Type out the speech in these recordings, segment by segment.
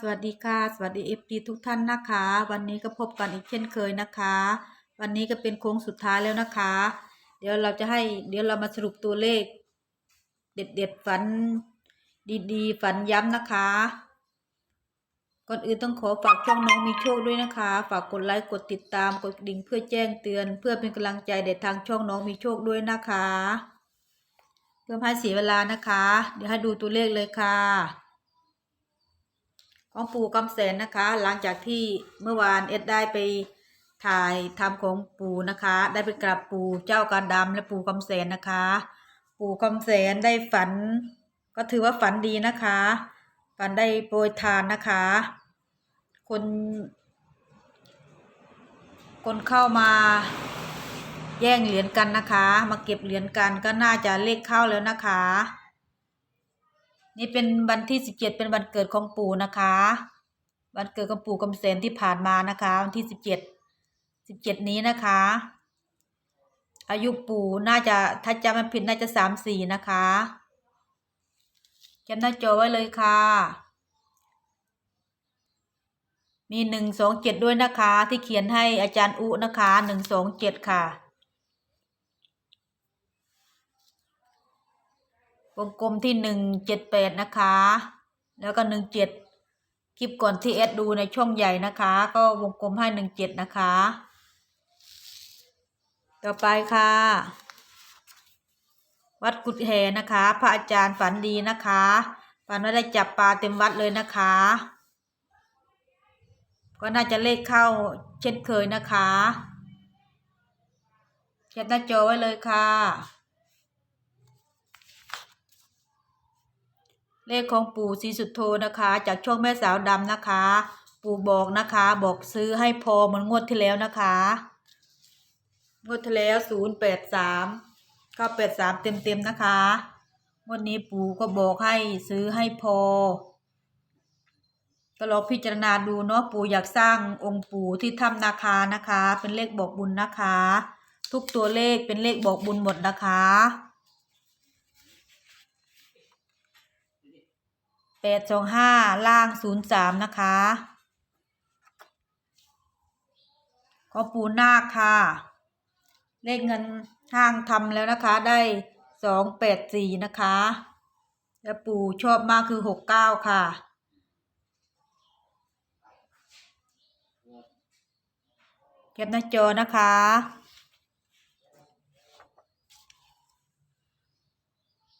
สวัสดีค่ะ สวัสดีเอฟดีทุกท่านนะคะ วันนี้ก็พบกันอีกเช่นเคยนะคะ วันนี้ก็เป็นโค้งสุดท้ายแล้วนะคะ เดี๋ยวเราจะให้เดี๋ยวเรามาสรุปตัวเลข เด็ดๆฝันดีๆ ฝันย้ำนะคะ ก่อนอื่นต้องขอฝากช่องน้องมีโชคด้วยนะคะ ฝากกดไลค์กดติดตามกดดิ่งเพื่อแจ้งเตือน เพื่อเป็นกำลังใจแด่ทางช่องน้องมีโชคด้วยนะคะเพื่อไม่ให้เสียเวลานะคะ เดี๋ยวให้ดูตัวเลขเลยค่ะ ของปู่กำแสนนะคะ หลังจากที่เมื่อวานเอ็ดได้ไปถ่ายทำของปู่นะคะ ได้ไปกราบปู่เจ้าการดำและปู่กำแสนนะคะ ปู่กำแสนได้ฝัน ก็ถือว่าฝันดีนะคะ ฝันได้โปรยทานนะคะ คน คนเข้ามาแย่งเหรียญกันนะคะ มาเก็บเหรียญกันก็น่าจะเลขเข้าแล้วนะคะ นี่เป็นวันที่สิบเจ็ดเป็นวันเกิดของปู่นะคะ วันเกิดของปู่กำเสนที่ผ่านมานะคะวันที่สิบเจ็ดสิบเจ็ดนี้นะคะ อายุปู่น่าจะถ้าจำไม่ผิดน่าจะสามสี่นะคะจำหน้าจอไว้เลยค่ะ มีหนึ่งสองเจ็ดด้วยนะคะ ที่เขียนให้อาจารย์อุนะคะหนึ่งสองเจ็ดค่ะ วงกลมที่หนึ่งเจ็ดแปดนะคะ แล้วก็หนึ่งเจ็ดคลิปก่อนที่เอสดูในช่องใหญ่นะคะ ก็วงกลมให้หนึ่งเจ็ดนะคะ ต่อไปค่ะ วัดกุดแหนะคะ พระอาจารย์ฝันดีนะคะฝันว่าได้จับปลาเต็มวัดเลยนะคะ ก็น่าจะเลขเข้าเช่นเคยนะคะแคปหน้าจอไว้เลยค่ะ เลขของปู่ศรีสุดโทนะคะ จากช่วงแม่สาวดำนะคะ ปู่บอกนะคะ บอกซื้อให้พอเหมือนงวดที่แล้วนะคะ งวดที่แล้วศูนย์แปดสามก็แปดสามเต็มเต็มนะคะ งวดนี้ปู่ก็บอกให้ซื้อให้พอก็ลองพิจารณาดูเนาะปู่อยากสร้างองค์ปู่ที่ถ้ำนาคานะคะ เป็นเลขบอกบุญนะคะ ทุกตัวเลขเป็นเลขบอกบุญหมดนะคะ ดสองห้าล่างศูนย์สามนะคะขอปูนาคค่ะ เลขเงินห้างทำแล้วนะคะ ได้สองแปดสี่นะคะ แล้วปูชอบมากคือหกเก้าค่ะเก็บหน้าจอนะคะ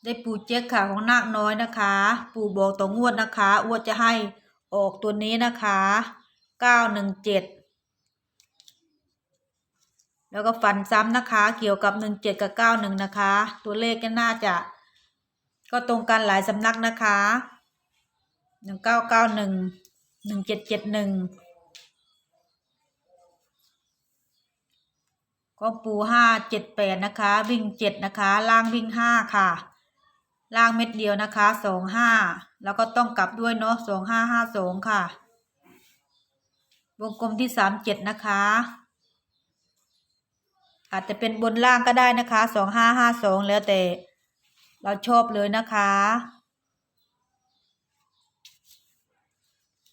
ได้ปู่เจ๊กค่ะของนาคน้อยนะคะ ปู่บอกต่องวดนะคะอ้วดจะให้ออกตัวนี้นะคะเก้าหนึ่งเจ็ดแล้วก็ฟันซ้ำนะคะ เกี่ยวกับหนึ่งเจ็ดกับเก้าหนึ่งนะคะ ตัวเลขก็น่าจะ ก็ตรงกันหลายสำนักนะคะหนึ่งเก้าเก้าหนึ่งหนึ่งเจ็ดเจ็ดหนึ่งก็ปูห้าเจ็ดแปดนะคะ วิ่งเจ็ดนะคะ ล่างวิ่งห้าค่ะ ล่างเม็ดเดียวนะคะสองห้าแล้วก็ต้องกลับด้วยเนาะสองห้าห้าสองค่ะ วงกลมที่สามเจ็ดนะคะ อาจจะเป็นบนล่างก็ได้นะคะสองห้าห้าสองแล้วแต่ เราชอบเลยนะคะ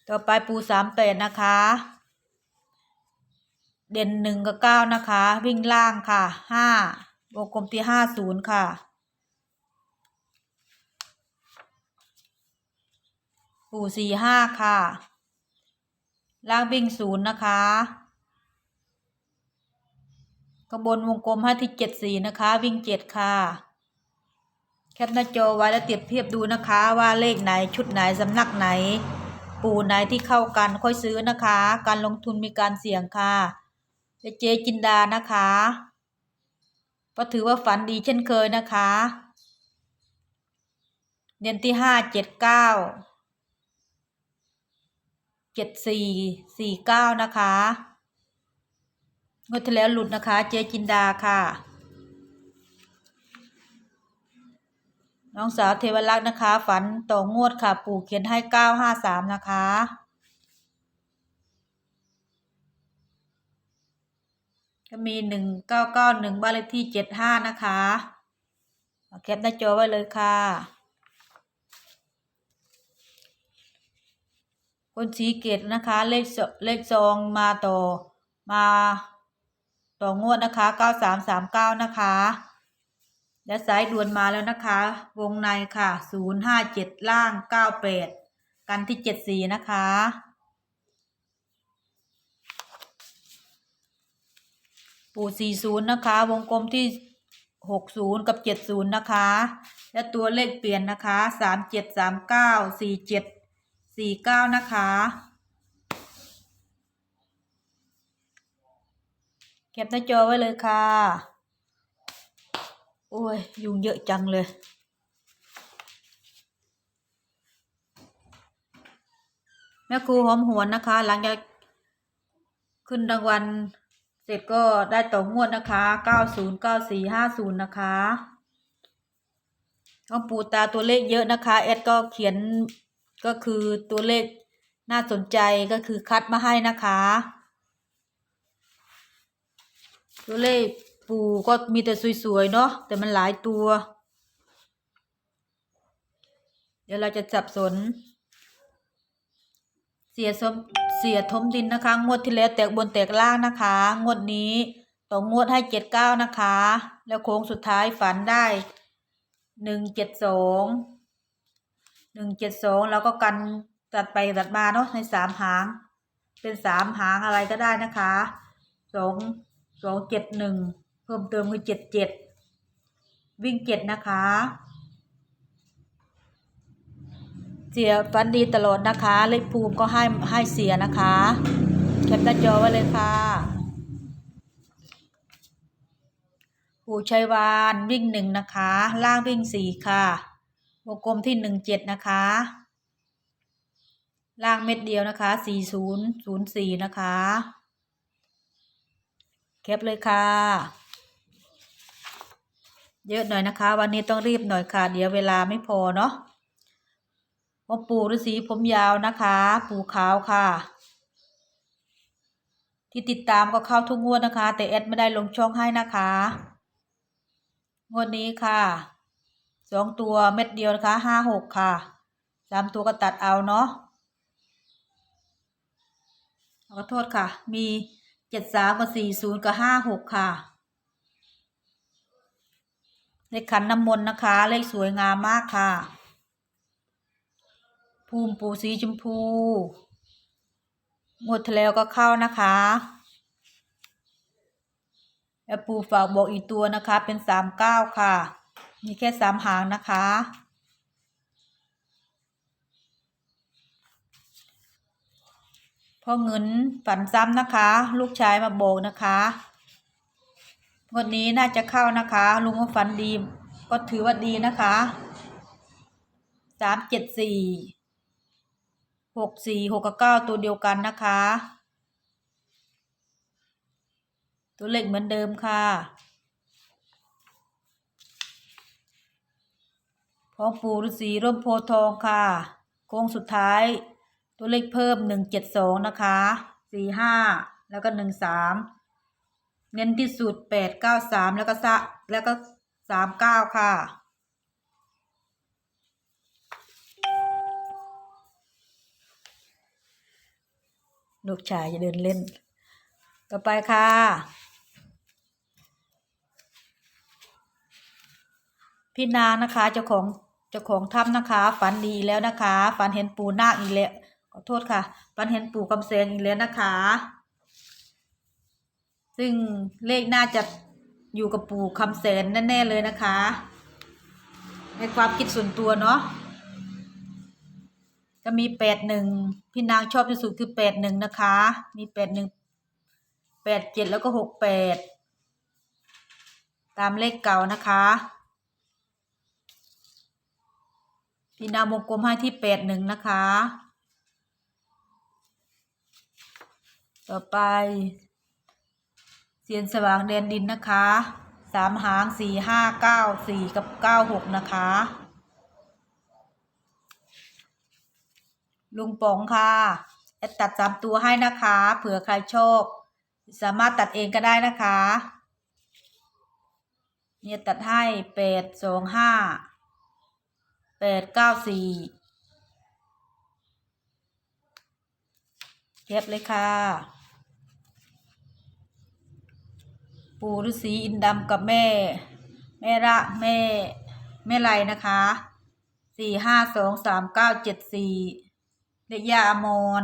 ต่อไปปูสามแปดนะคะ เด่นหนึ่งกับเก้านะคะ วิ่งล่างค่ะห้าวงกลมที่ห้าศูนย์ค่ะ ปู่สี่ห้าค่ะลางวิ่งศูนย์นะคะกระบนวงกลมห้ที่เจ็ดสี่นะคะ วิ่งเจ็ดค่ะ แคปหน้าจอไว้แล้วเปรียบเทียบดูนะคะว่าเลขไหนชุดไหนสำนักไหน ปู่ไหนที่เข้ากันค่อยซื้อนะคะ การลงทุนมีการเสี่ยงค่ะเจจินดานะคะก็ถือว่าฝันดีเช่นเคยนะคะ เดือนที่ห้าเจ็ดเก้า เจ็ดสี่สี่เก้านะคะงวดที่แล้วหลุดนะคะ เจจินดาค่ะ น้องสาวเทวรักษ์นะคะ ฝันต่องวดค่ะ ปู่เขียนให้เก้าห้าสามนะคะก็มีหนึ่งเก้าเก้าหนึ่งบ้านเลขที่เจ็ดห้านะคะเอาแคปหน้าจอไว้เลยค่ะ คนสีเกตนะคะ เลขเลขซองมาต่อมาต่องวดนะคะเก้าสามสามเก้านะคะ และสายด่วนมาแล้วนะคะ วงในค่ะศูนย์ห้าเจ็ดล่างเก้าแปดกันที่เจ็ดสี่นะคะปู่สี่ศูนย์นะคะ วงกลมที่หกศูนย์กับเจ็ดศูนย์นะคะ และตัวเลขเปลี่ยนนะคะสามเจ็ดสามเก้าสี่เจ็ด สี่เก้านะคะ เก็บหน้าจอไว้เลยค่ะ โอ้ย ยุงเยอะจังเลยแม่ครูหอมหวนนะคะ หลังจากขึ้นรางวัลเสร็จก็ได้ต่องวดนะคะ 909450 นะคะต้องปูตาตัวเลขเยอะนะคะ แอดก็เขียน ก็คือตัวเลขน่าสนใจก็คือคัดมาให้นะคะ ตัวเลขปูก็มีแต่สวยๆเนาะแต่มันหลายตัว เดี๋ยวเราจะสับสน เสียสมเสียทมดินนะคะ งวดที่แล้วแตกบนแตกล่างนะคะ งวดนี้ต่องวดให้เจ็ดเก้านะคะ แล้วโค้งสุดท้ายฝันได้หนึ่งเจ็ดสอง หนึ่งเจ็ดสองแล้วก็กันตัดไปตัดมาเนาะในสามหาง เป็นสามหางอะไรก็ได้นะคะสองสองเจ็ดหนึ่งเพิ่มเติมคือเจ็ดเจ็ดวิ่งเจ็ดนะคะเสียฟันดีตลอดนะคะเลขภูมิก็ให้ให้เสียนะคะแคปหน้าจอไว้เลยค่ะปู่ชัยวานวิ่งหนึ่งนะคะ ล่างวิ่งสี่ค่ะ วงกลมที่หนึ่งเจ็ดนะคะ ล่างเม็ดเดียวนะคะสี่ศูนย์ศูนย์สี่นะคะแคปเลยค่ะ เยอะหน่อยนะคะ วันนี้ต้องรีบหน่อยค่ะ เดี๋ยวเวลาไม่พอเนาะองค์ปู่ฤาษีผมยาวนะคะ ปู่ขาวค่ะ ที่ติดตามก็เข้าทุกงวดนะคะ แต่แอดไม่ได้ลงช่องให้นะคะ งวดนี้ค่ะ สองตัวเม็ดเดียวนะคะห้าหกค่ะสามตัวก็ตัดเอาเนาะขอโทษค่ะ มีเจ็ดสามกับสี่ศูนย์กับห้าหกค่ะ เลขขันน้ำมนต์นะคะ เลขสวยงามมากค่ะ ภูมิปูสีชมพูงวดทแล้วก็เข้านะคะแล้วปูฝากบอกอีกตัวนะคะเป็นสามเก้าค่ะ มีแค่สามหางนะคะ พ่อเงินฝันซ้ำนะคะ ลูกชายมาบอกนะคะวันนี้น่าจะเข้านะคะ ลุงก็ฝันดีก็ถือว่าดีนะคะสามเจ็ดสี่หกสี่หกกับเก้าตัวเดียวกันนะคะ ตัวเลขเหมือนเดิมค่ะ พองปู่ฤาษีร่มโพทองค่ะ โค้งสุดท้าย ตัวเลขเพิ่มหนึ่งเจ็ดสองนะคะสี่ห้าแล้วก็หนึ่งสามเน้นที่สุดแปดเก้าสามแล้วก็สะแล้วก็สามเก้าค่ะ ลูกชายจะเดินเล่น ต่อไปค่ะพี่นานะคะเจ้าของ จ้าของถ้ำนะคะ ฝันดีแล้วนะคะ ฝันเห็นปู่นาคอีกแล้วขอโทษค่ะ ฝันเห็นปู่กำเสงอีกแล้วนะคะ ซึ่งเลขน่าจะอยู่กับปู่คำแสนแน่ๆเลยนะคะ ในความคิดส่วนตัวเนาะจะมีแปดหนึ่งพี่นางชอบที่สุดคือแปดหนึ่งนะคะ มีแปดหนึ่งแปดเจ็ดแล้วก็หกแปดตามเลขเก่านะคะ พี่นาวงกลมให้ที่แปดหนึ่งนะคะ ต่อไป เสียนสว่างแดนดินนะคะสามหางสี่ห้าเก้าสี่กับเก้าหกนะคะ ลุงป๋องค่ะแอดตัดสามตัวให้นะคะ เผื่อใครชอบสามารถตัดเองก็ได้นะคะ เนี่ยตัดให้แปดสองห้า แปดเก้าสี่เก็บเลยค่ะ ปู่ฤาษีอินดำกับแม่ แม่ระแม่ แม่ไรนะคะสี่ห้าสองสามเก้าเจ็ดสี่เลขย่าอมร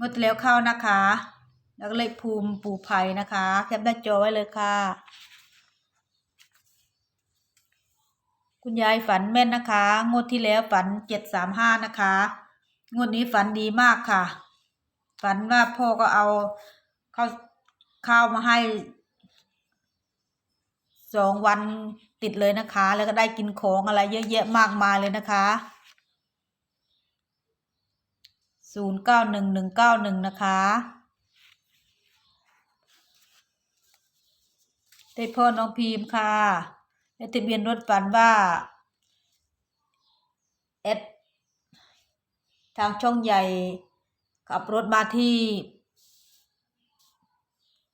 งดแล้วเข้านะคะ แล้วก็เลขภูมิปู่ไผ่นะคะ แคปหน้าจอไว้เลยค่ะ คุณยายฝันแม่นนะคะ งวดที่แล้วฝันเจ็ดสามห้านะคะ งวดนี้ฝันดีมากค่ะ ฝันว่าพ่อก็เอาข้าวข้าวมาให้สองวันติดเลยนะคะ แล้วก็ได้กินของอะไรเยอะแยะมากมายเลยนะคะศูนย์เก้าหนึ่งหนึ่งเก้าหนึ่งนะคะได้พ่อน้องพีมค่ะ ทะเบียนรถฝันว่าเอสทางช่องใหญ่ขับรถมาที่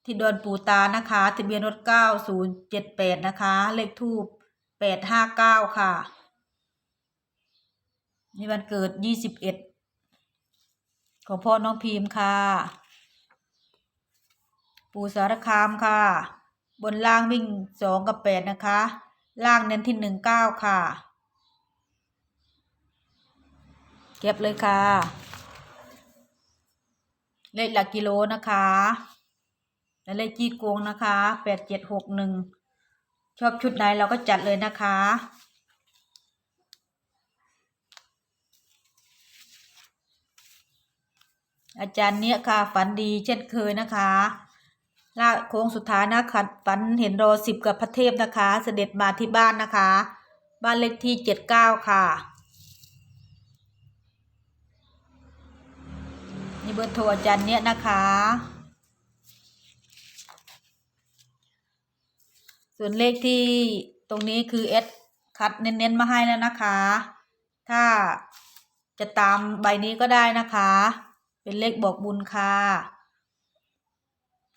ที่ดอนปูตานะคะทะเบียนรถเก้าศูนย์เจ็ดแปดนะคะ เลขทูปแปดห้าเก้าค่ะนี่วันเกิดยี่สิบเอ็ดของพ่อน้องพีมค่ะ ปูสารคามค่ะ บนล่างวิ่งสองกับแปดนะคะ ล่างเน้นที่หนึ่งเก้าค่ะ เก็บเลยค่ะ เลขหลักกิโลนะคะและเลขจี้โกงนะคะแปดเจ็ดหกหนึ่งชอบชุดไหนเราก็จัดเลยนะคะอาจารย์เนี้ยค่ะฝันดีเช่นเคยนะคะ ลาโค้งสุดท้ายนะขัดฝันเห็นรอสิบกับพระเทพนะคะ เสด็จมาที่บ้านนะคะ บ้านเลขที่เจ็ดเก้าค่ะนี่เบอร์โทรอาจารย์เนี้ยนะคะ ส่วนเลขที่ตรงนี้คือเอสคัดเน้นๆมาให้แล้วนะคะ ถ้าจะตามใบนี้ก็ได้นะคะ เป็นเลขบอกบุญค่ะ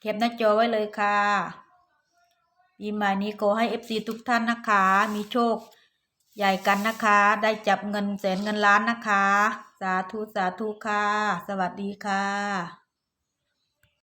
เก็บหน้าจอไว้เลยค่ะปีใหม่นี้ขอให้เอฟซีทุกท่านนะคะ มีโชคใหญ่กันนะคะ ได้จับเงินแสนเงินล้านนะคะ สาธุสาธุค่ะ สวัสดีค่ะ